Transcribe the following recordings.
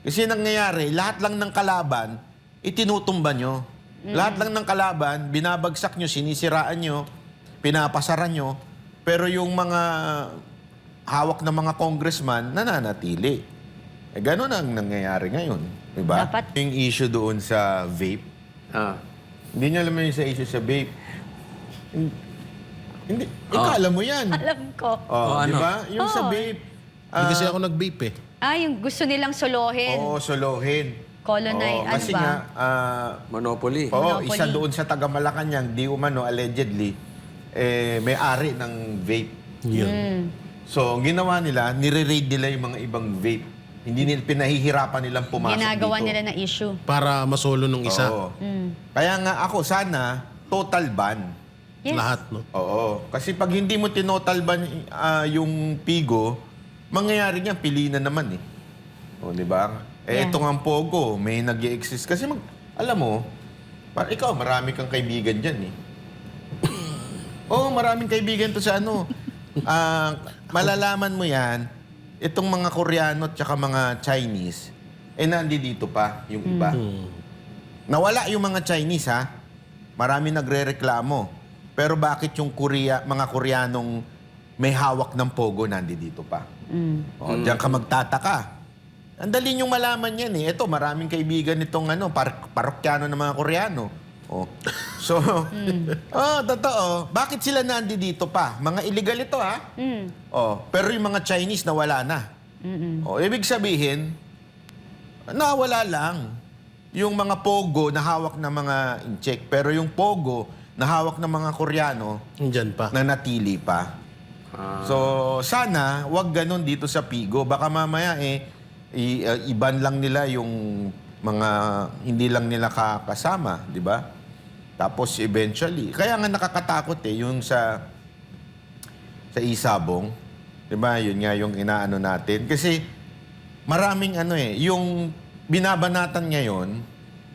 Kasi nangyayari, lahat lang ng kalaban, itinutumba nyo. Lahat lang ng kalaban, binabagsak nyo, sinisiraan nyo, pinapasaran nyo. Pero yung mga hawak ng mga congressman, nananatili. Eh, ganun ang nangyayari ngayon. Diba? Dapat- Yung issue doon sa vape, Ah. hindi niya alam yung sa issue sa vape. Hin- Hindi, ikaw alam mo yan. Alam ko. Oh, Oh, di ano? ba? Yung sa Oo. vape. Hindi ah, kasi ako nag-vape eh. Ah, yung gusto nilang solohin. Oo, solohin. Colonize, Oo, ano kasi ba? nga, ah, Monopoly. oo, Monopoly. isa doon sa taga Malacanang, di umano, allegedly, eh, may-ari ng vape. Yun. Mm. So, ang ginawa nila, nire-raid nila yung mga ibang vape. Hindi nila, pinahihirapan nilang pumasok Ginagawa dito. nila na issue. Para masolo nung isa. Oo. Mm. Kaya nga ako, sana, total ban. Yes. Lahat, no? Oo. Kasi pag hindi mo tinotal ban ah, yung pigo, mangyayari niyan, pili na naman eh. O, di ba? Eh, Yeah. ito nga ang pogo, may nag exist Kasi mag, alam mo, par, ikaw, marami kang kaibigan dyan eh. Oo, maraming kaibigan to sa ano. Ah, malalaman mo yan, itong mga Koreano at saka mga Chinese, eh nandi dito pa yung iba. Hmm. Nawala yung mga Chinese ha. Marami nagrereklamo. Pero bakit yung Korea, mga Koreanong may hawak ng pogo nandi dito pa? Mm. O, diyan ka magtataka. Ang dali niyong malaman yan eh. Ito, maraming kaibigan nitong ano, par- parokyano ng mga Koreano. Oh. So, oh, totoo. Bakit sila nandi dito pa? Mga illegal ito ha. Mm. Oh, pero yung mga Chinese nawala na. Mm-mm. Oh, ibig sabihin, nawala lang yung mga pogo na hawak ng mga incheck. Pero yung pogo na hawak ng mga Koreano Diyan pa. na natili pa. Ah. So, sana, wag ganun dito sa Pigo. Baka mamaya eh, i- uh, iban lang nila yung mga hindi lang nila kakasama, di ba? Tapos eventually, kaya nga nakakatakot eh, yung sa sa Isabong, di ba? Yun nga yung inaano natin. Kasi maraming ano eh, yung binabanatan ngayon,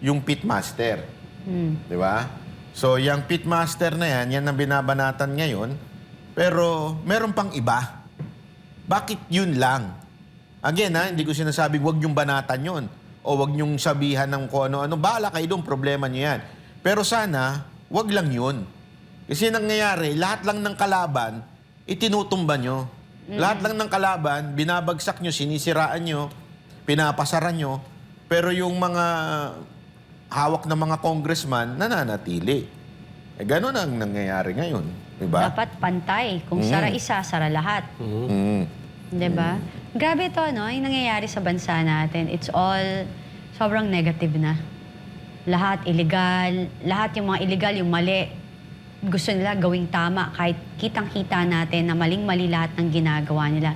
yung pitmaster. Mm. Di ba? So, yung pitmaster na yan, yan ang binabanatan ngayon. Pero, meron pang iba. Bakit yun lang? Again, ha, hindi ko sinasabing wag yung banatan yun. O wag yung sabihan ng kung ano-ano. Bahala kayo doon, problema nyo yan. Pero sana, wag lang yun. Kasi nangyayari, lahat lang ng kalaban, itinutumba nyo. Lahat lang ng kalaban, binabagsak nyo, sinisiraan nyo, pinapasaran nyo. Pero yung mga hawak ng mga congressman, nananatili. Eh, ganun ang nangyayari ngayon. Diba? Dapat pantay. Kung Mm. sara isa, sara lahat. Mm. 'Di ba? Grabe to, no? Yung nangyayari sa bansa natin, it's all sobrang negative na. Lahat illegal, lahat yung mga illegal, yung mali, gusto nila gawing tama kahit kitang-kita natin na maling-mali lahat ng ginagawa nila.